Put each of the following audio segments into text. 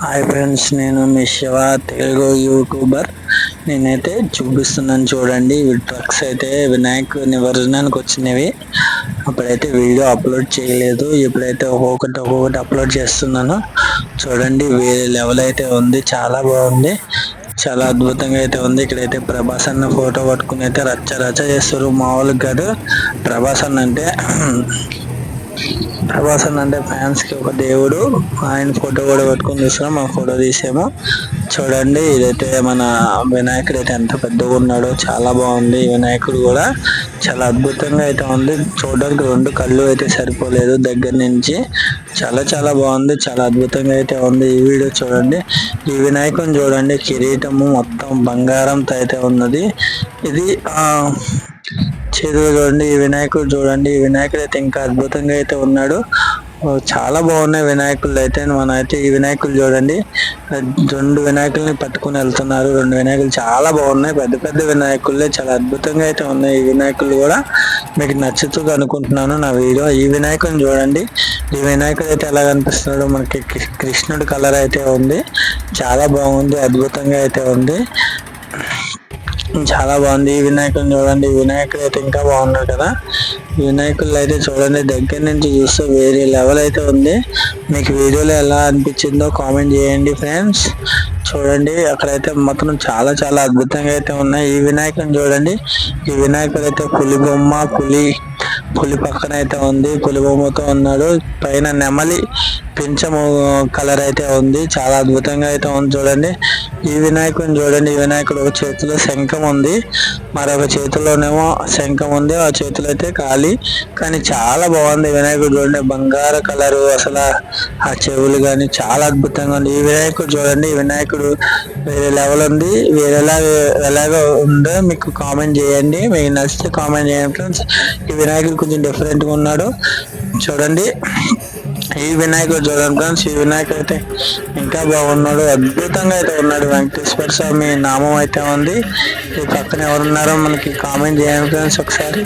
Hi friends నేను మీ Shiva Telugu YouTuber. నేనైతే చూపిస్తున్నాను చూడండి ఇవి ట్రక్స్ అయితే వినాయక్ నివర్జనానికి వచ్చినవి. అప్పుడైతే వీడియో అప్లోడ్ చేయలేదు. ఇప్పుడైతే ఒక్కొక్కటి ఒక్కొక్కటి అప్లోడ్ చేస్తున్నాను. చూడండి వేరే లెవెల్ అయితే ఉంది చాలా బాగుంది. చాలా అద్భుతంగా అయితే ఉంది. ఇక్కడైతే ప్రభాస్ అన్న ఫోటో పట్టుకుని అయితే రచ్చ రచ్చ చేస్తారు మామూలుగా కాదు. ప్రభాస్ అన్న అంటే ప్రభాసన్ అంటే ఫ్యాన్స్కి ఒక దేవుడు. ఆయన ఫోటో కూడా పెట్టుకుని తీసుకున్నాం ఆ ఫోటో తీసాము. చూడండి ఇదైతే మన వినాయకుడు అయితే ఎంత పెద్దగా ఉన్నాడో చాలా బాగుంది. వినాయకుడు కూడా చాలా అద్భుతంగా అయితే ఉంది. చూడడానికి రెండు కళ్ళు అయితే సరిపోలేదు దగ్గర నుంచి. చాలా చాలా బాగుంది. చాలా అద్భుతంగా అయితే ఉంది ఈ వీడియో చూడండి. ఈ వినాయకుని చూడండి కిరీటము మొత్తం బంగారంతో అయితే ఉన్నది. ఇది ఆ చేతులు చూడండి ఈ వినాయకుడు చూడండి ఈ వినాయకుడు అయితే ఇంకా అద్భుతంగా అయితే ఉన్నాడు. చాలా బాగున్నాయి వినాయకులు అయితే మన అయితే ఈ వినాయకులు చూడండి. రెండు వినాయకుల్ని పట్టుకుని వెళ్తున్నారు. రెండు వినాయకులు చాలా బాగున్నాయి. పెద్ద పెద్ద వినాయకులే చాలా అద్భుతంగా అయితే ఉన్నాయి ఈ వినాయకులు కూడా. మీకు నచ్చుతుంది అనుకుంటున్నాను నా వీడియో. ఈ వినాయకుని చూడండి. ఈ వినాయకుడు అయితే ఎలా కనిపిస్తున్నాడు మనకి కృష్ణుడు కలర్ అయితే ఉంది. చాలా బాగుంది అద్భుతంగా అయితే ఉంది. చాలా బాగుంది. ఈ వినాయకుని చూడండి. వినాయకుడు అయితే ఇంకా బాగున్నాడు కదా. వినాయకుడు అయితే చూడండి. దగ్గర నుంచి చూస్తే వేరే లెవెల్ అయితే ఉంది. మీకు వీడియోలో ఎలా అనిపించిందో కామెంట్ చేయండి ఫ్రెండ్స్ చూడండి. అక్కడైతే మొత్తం చాలా చాలా అద్భుతంగా అయితే ఉన్నాయి. ఈ వినాయకుని చూడండి. ఈ వినాయకుడు అయితే పులి బొమ్మ పులి పులి పక్కన అయితే ఉంది. పులి బొమ్మతో ఉన్నాడు. పైన నెమలి పింఛము కలర్ అయితే ఉంది. చాలా అద్భుతంగా అయితే ఉంది చూడండి. ఈ వినాయకుని చూడండి. ఈ వినాయకుడు ఒక చేతిలో శంఖం ఉంది. మరొక చేతిలోనేమో శంఖం ఉంది. ఆ చేతిలో అయితే ఖాళీ. కానీ చాలా బాగుంది వినాయకుడు చూడండి. బంగారు కలరు అసలు ఆ చెవులు కానీ చాలా అద్భుతంగా ఉంది. ఈ వినాయకుడు చూడండి. ఈ వినాయకుడు వేరే లెవెల్ ఉంది. వేరేలా ఎలాగో ఉందో మీకు కామెంట్ చేయండి. మీకు నచ్చితే కామెంట్ చేయండి ఫ్రెండ్స్. ఈ వినాయకుడు కొంచెం డిఫరెంట్గా ఉన్నాడు. చూడండి. ఈ వినాయకుడు చూడండి కానీ ఈ వినాయకుడు అయితే ఇంకా బాగున్నాడు అద్భుతంగా అయితే ఉన్నాడు. వెంకటేశ్వర స్వామి నామం అయితే ఉంది. ఈ పక్కన ఎవరున్నారో మనకి కామెంట్ చేయండి ఫ్రెండ్స్ ఒకసారి.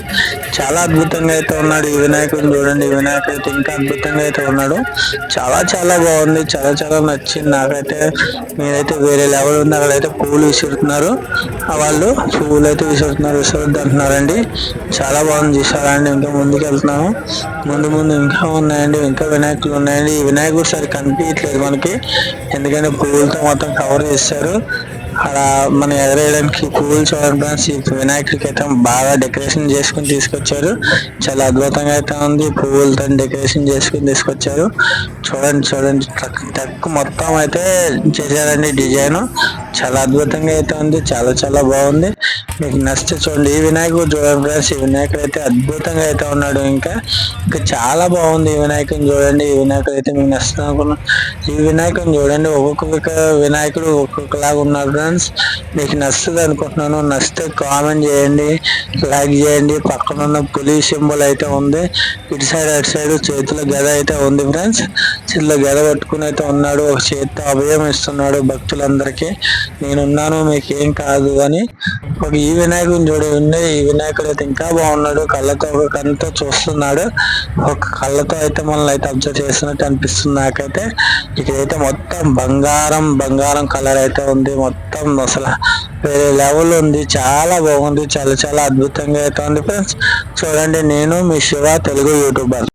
చాలా అద్భుతంగా అయితే ఉన్నాడు ఈ వినాయకుడిని చూడండి. ఈ వినాయకుడు అయితే ఇంకా అద్భుతంగా అయితే ఉన్నాడు. చాలా చాలా బాగుంది. చాలా చాలా నచ్చింది. నాకైతే మీరైతే వేరే లెవెల్ ఉంది. అక్కడైతే పూలు విసురుతున్నారు. వాళ్ళు పువ్వులు అయితే విసురుతున్నారు విసురుద్దు అంటున్నారండి చాలా బాగుంది. చూసారండి ఇంకా ముందుకు వెళ్తున్నాము ముందు ముందు ఇంకా ఉన్నాయండి. ఇంకా వినాయకులు ఉన్నాయండి. ఈ వినాయకుడు సరి కనిపించట్లేదు మనకి. ఎందుకంటే పూలతో మొత్తం కవర్ చేస్తారు అక్కడ మనం ఎగరేయడానికి పువ్వులు చూడడానికి వినాయకుడికి అయితే బాగా డెకరేషన్ చేసుకుని తీసుకొచ్చారు. చాలా అద్భుతంగా అయితే ఉంది. పువ్వులతో డెకరేషన్ చేసుకుని తీసుకొచ్చారు. చూడండి చూడండి. తక్కువ మొత్తం అయితే చేశారండి డిజైన్. చాలా అద్భుతంగా అయితే ఉంది చాలా చాలా బాగుంది. మీకు నచ్చితే చూడండి. ఈ వినాయకుడు చూడండి ఫ్రెండ్స్ ఈ వినాయకుడు అయితే అద్భుతంగా అయితే ఉన్నాడు ఇంకా. ఇంకా చాలా బాగుంది ఈ వినాయకుని చూడండి. ఈ వినాయకుడు అయితే మీకు నచ్చుతుంది అనుకున్నాను ఈ వినాయకుని చూడండి. ఒక్కొక్క వినాయకుడు ఒక్కొక్కలాగా ఉన్నాడు ఫ్రెండ్స్. మీకు నచ్చుతుంది అనుకుంటున్నాను. నచ్చితే కామెంట్ చేయండి. లైక్ చేయండి. పక్కన ఉన్న పులి సింబల్ అయితే ఉంది. ఇటు సైడ్ అటు సైడ్ చేతిలో గద అయితే ఉంది ఫ్రెండ్స్. చేతిలో గద పట్టుకుని అయితే ఉన్నాడు. ఒక చేతితో అభయం ఇస్తున్నాడు భక్తులందరికీ. నేనున్నాను మీకు ఏం కాదు అని ఒక ఈ వినాయకుని చూడ ఉండే ఈ వినాయకుడు అయితే ఇంకా బాగున్నాడు. కళ్ళతో ఒక కళ్ళతో చూస్తున్నాడు. ఒక కళ్ళతో అయితే మనల్ని అయితే అబ్జర్వ్ చేస్తున్నట్టు అనిపిస్తుంది నాకైతే. ఇక్కడైతే మొత్తం బంగారం బంగారం కలర్ అయితే ఉంది. మొత్తం అసలు వేరే లెవెల్ ఉంది. చాలా బాగుంది. చాలా చాలా అద్భుతంగా అయితే ఉంది. ఫ్రెండ్స్ చూడండి నేను మీ శివ తెలుగు యూట్యూబర్.